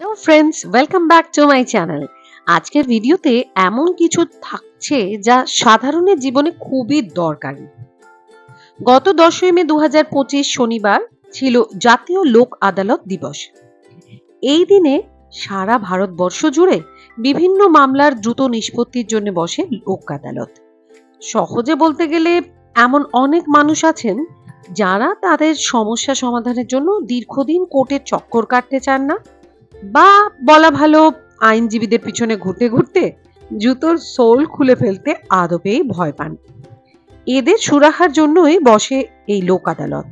Hello friends welcome back to my channel আজকের ভিডিওতে এমন কিছু থাকছে যা সাধারণের জীবনে খুবই দরকারি। গত দশই মে দু শনিবার ছিল জাতীয় লোক আদালত দিবস। এই দিনে সারা ভারতবর্ষ জুড়ে বিভিন্ন মামলার দ্রুত নিষ্পত্তির জন্য বসে লোক আদালত। সহজে বলতে গেলে এমন অনেক মানুষ আছেন যারা তাদের সমস্যা সমাধানের জন্য দীর্ঘদিন কোর্টের চক্কর কাটতে চান না বা বলা ভালো, আইনজীবীদের পিছনে ঘুরতে ঘুরতে জুতোর সোল খুলে ফেলতে আদপেই ভয় পান। এদের সুরাহার জন্যই বসে এই লোক আদালত।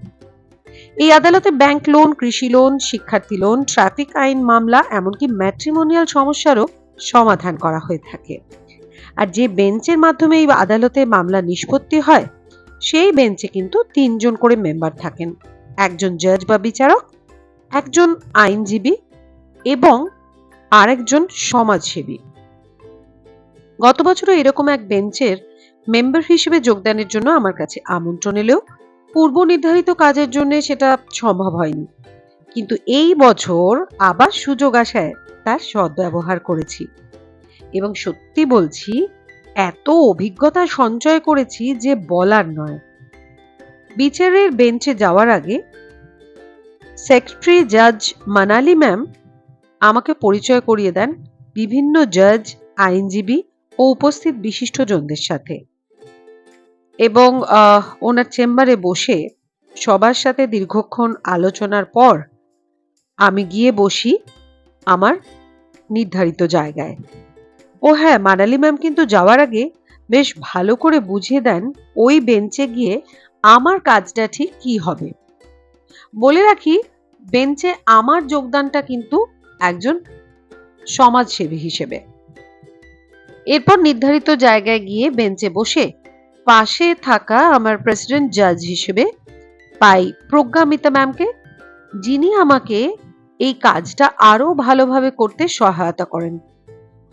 এই আদালতে ব্যাংক লোন, কৃষি লোন, শিক্ষার্থী লোন, ট্রাফিক আইন মামলা, এমনকি ম্যাট্রিমোনিয়াল সমস্যারও সমাধান করা হয়ে থাকে। আর যে বেঞ্চের মাধ্যমে এই আদালতে মামলা নিষ্পত্তি হয়, সেই বেঞ্চে কিন্তু তিনজন করে মেম্বার থাকেন। একজন জাজ বা বিচারক, একজন আইনজীবী এবং আরেকজন সমাজসেবী। গত বছরও এরকম এক বেঞ্চের মেম্বার হিসেবে যোগদানের জন্য আমার কাছে আমন্ত্রণ এলেও পূর্ব নির্ধারিত কাজের জন্য সেটা সম্ভব হয়নি। কিন্তু এই বছর আবার সুযোগ আসায় তার সদ্ব্যবহার করেছি। এবং সত্যি বলছি, এত অভিজ্ঞতা সঞ্চয় করেছি যে বলার নয়। বিচারের বেঞ্চে যাওয়ার আগে সেক্রেটারি জাজ মানালি ম্যাম আমাকে পরিচয় করিয়ে দেন বিভিন্ন জাজ আইনজীবী ও উপস্থিত বিশিষ্টজনদের সাথে। এবং ওনার চেম্বারে বসে সবার সাথে দীর্ঘক্ষণ আলোচনার পর আমি গিয়ে বসি আমার নির্ধারিত জায়গায়। ও হ্যাঁ মানালি ম্যাম কিন্তু যাওয়ার আগে বেশ ভালো করে বুঝিয়ে দেন ওই বেঞ্চে গিয়ে আমার কাজটা ঠিক কি হবে। বলে রাখি, বেঞ্চে আমার যোগদানটা কিন্তু একজন সমাজসেবী হিসেবে। এরপর নির্ধারিত জায়গায় গিয়ে বেঞ্চে বসে পাশে থাকা আমার প্রেসিডেন্ট জাজ হিসেবে পাই প্রজ্ঞামিতা ম্যামকে যিনি আমাকে এই কাজটা আরও ভালোভাবে করতে সহায়তা করেন।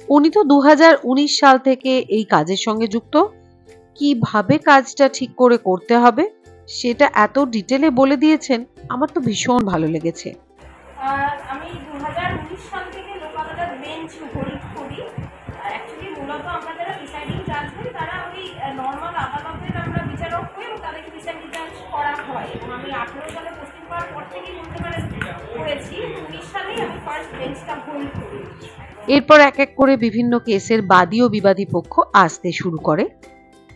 উনি তো দু হাজার উনিশ সাল থেকে এই কাজের সঙ্গে যুক্ত। কীভাবে কাজটা ঠিক করে করতে হবে সেটা এত ডিটেলে বলে দিয়েছেন, আমার তো ভীষণ ভালো লেগেছে। করি অ্যাকচুয়ালি মূলত আমরা যারা জাজ হই, তারা ওই নর্মাল আদালতের আমরা বিচারক তাদেরকে জাজ করা হয়। এবং আমি আঠেরো সালে পাওয়ার পর থেকেই বলতে করেছি। উনিশ সালেই আমি ফার্স্ট বেঞ্চটা হোল্ড করি। এরপর এক এক করে বিভিন্ন কেসের বাদী ও বিবাদী পক্ষ আসতে শুরু করে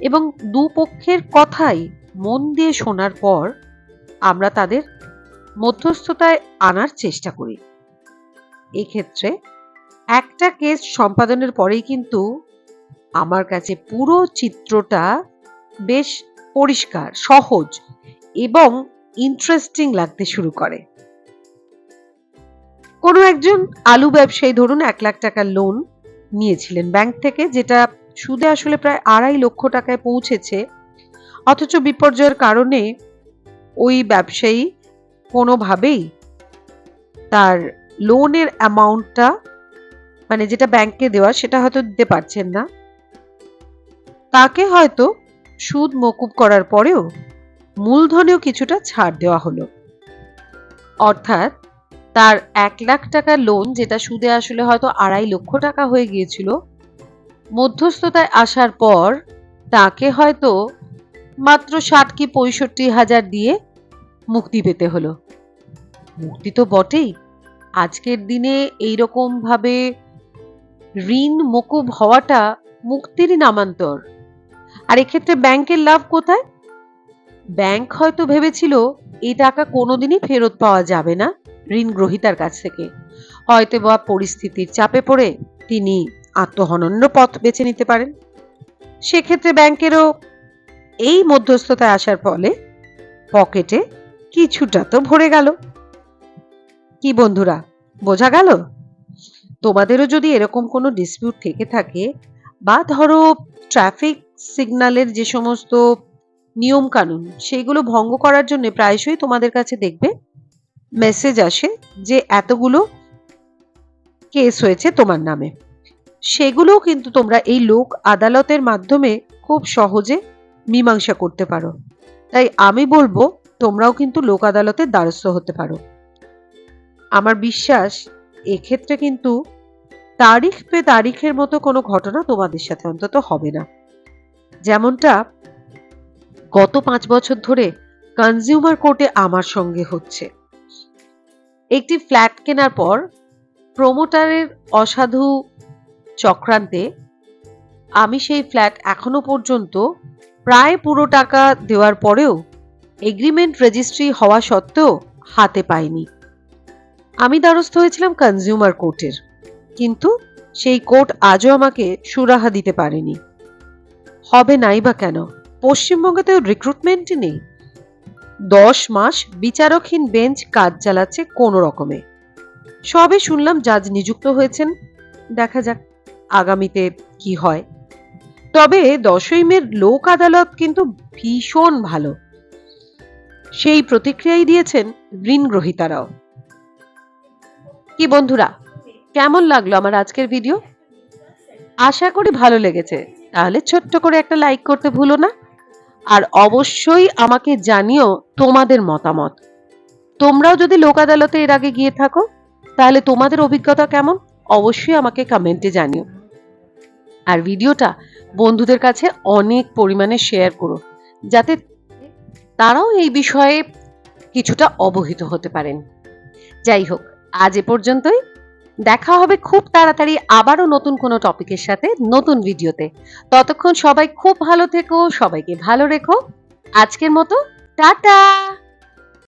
এবং দু পক্ষের কথাই মন দিয়ে শোনার পর আমরা তাদের মধ্যস্থতায় আনার চেষ্টা করি। এক্ষেত্রে একটা কেস সম্পাদনের পরেই কিন্তু আমার কাছে পুরো চিত্রটা বেশ পরিষ্কার, সহজ এবং ইন্টারেস্টিং লাগতে শুরু করে। কোনো একজন আলু ব্যবসায়ী ধরুন এক লাখ টাকার লোন নিয়েছিলেন ব্যাংক থেকে, যেটা সুদে আসলে প্রায় আড়াই লক্ষ টাকায় পৌঁছেছে। অথচ বিপর্যয়ের কারণে ওই ব্যবসায়ী কোনোভাবেই তার লোনের অ্যামাউন্টটা মানে যেটা ব্যাংকে দেওয়া, সেটা হয়তো দিতে পারছেন না। তাকে হয়তো সুদ মকুব করার পরেও মূলধনেও কিছুটা ছাড় দেওয়া হলো। অর্থাৎ তার এক লাখ টাকা লোন যেটা সুদে আসলে হয়তো আড়াই লক্ষ টাকা হয়ে গিয়েছিল, মধ্যস্থতায় আসার পর তাকে হয়তো মাত্র ষাট কি পঁয়ষট্টি হাজার দিয়ে মুক্তি পেতে হলো। মুক্তি তো বটেই। আজকের দিনে এইরকম ভাবে ঋণ মকুব হওয়াটা মুক্তিরই নামান্তর। আর এক্ষেত্রে ব্যাংকের লাভ কোথায়? ব্যাংক হয়তো ভেবেছিল, এই টাকা কোনোদিনই ফেরত পাওয়া যাবে না ঋণ গ্রহীতার কাছ থেকে। হয়তো বা পরিস্থিতির চাপে পড়ে তিনি আত্মহনন্য পথ বেছে নিতে পারেন। সেক্ষেত্রে ব্যাংকেরও এই মধ্যস্থতায় আসার ফলে পকেটে কিছুটা তো ভরে গেল। কি বন্ধুরা, বোঝা গেল? তোমাদেরও যদি এরকম কোনো ডিসপিউট থেকে থাকে, বা ধরো ট্রাফিক সিগন্যালের যে সমস্ত নিয়ম কানুন সেইগুলো ভঙ্গ করার জন্য প্রায়শই তোমাদের কাছে দেখবে মেসেজ আসে যে এতগুলো কেস হয়েছে তোমার নামে। সেগুলোও কিন্তু তোমরা এই লোক আদালতের মাধ্যমে খুব সহজে মীমাংসা করতে পারো। তাই আমি বলব, তোমরাও কিন্তু লোক আদালতের দ্বারস্থ হতে পারো। আমার বিশ্বাস এক্ষেত্রে কিন্তু তারিখ পে তারিখের মতো কোনো ঘটনা তোমাদের সাথে অন্তত হবে না। যেমনটা গত পাঁচ বছর ধরে কনজিউমার কোর্টে আমার সঙ্গে হচ্ছে। একটি ফ্ল্যাট কেনার পর প্রমোটারের অসাধু চক্রান্তে আমি সেই ফ্ল্যাট এখনও পর্যন্ত প্রায় পুরো টাকা দেওয়ার পরেও এগ্রিমেন্ট রেজিস্ট্রি হওয়া সত্ত্বেও হাতে পাইনি। আমি দ্বারস্থ হয়েছিলাম কনজিউমার কোর্টের কিন্তু সেই কোর্ট আজও আমাকে সুরাহা দিতে পারেনি। হবে নাই বা কেন? পশ্চিমবঙ্গে তো রিক্রুটমেন্টই নেই। দশ মাস বিচারকহীন বেঞ্চ কাজ চালাচ্ছে কোনো রকমে। সবে শুনলাম জাজ নিযুক্ত হয়েছেন। দেখা যাক আগামীতে কি হয়। তবে দশই মের লোক আদালত কিন্তু ভীষণ ভালো। সেই প্রতিক্রিয়াই দিয়েছেন ঋণ গ্রহীতারাও। কি বন্ধুরা? কেমন লাগল আমার আজকের ভিডিও আশা করি ভালো লেগেছে। তাহলে ছোট্ট করে একটা লাইক করতে ভুলো না। আর অবশ্যই আমাকে জানিও তোমাদের মতামত। তোমরাও যদি লোক আদালতে এর আগে গিয়ে থাকো, তাহলে তোমাদের অভিজ্ঞতা কেমন? অবশ্যই আমাকে কমেন্টে জানিও। আর ভিডিওটা বন্ধুদের কাছে অনেক পরিমাণে শেয়ার করো, যাতে তারাও এই বিষয়ে কিছুটা অবহিত হতে পারেন। যাই হোক আজ এ পর্যন্তই। দেখা হবে খুব তাড়াতাড়ি আবারও নতুন কোনো টপিকের সাথে নতুন ভিডিওতে। ততক্ষণ সবাই খুব ভালো থেকো, সবাইকে ভালো রেখো। আজকের মতো, টাটা!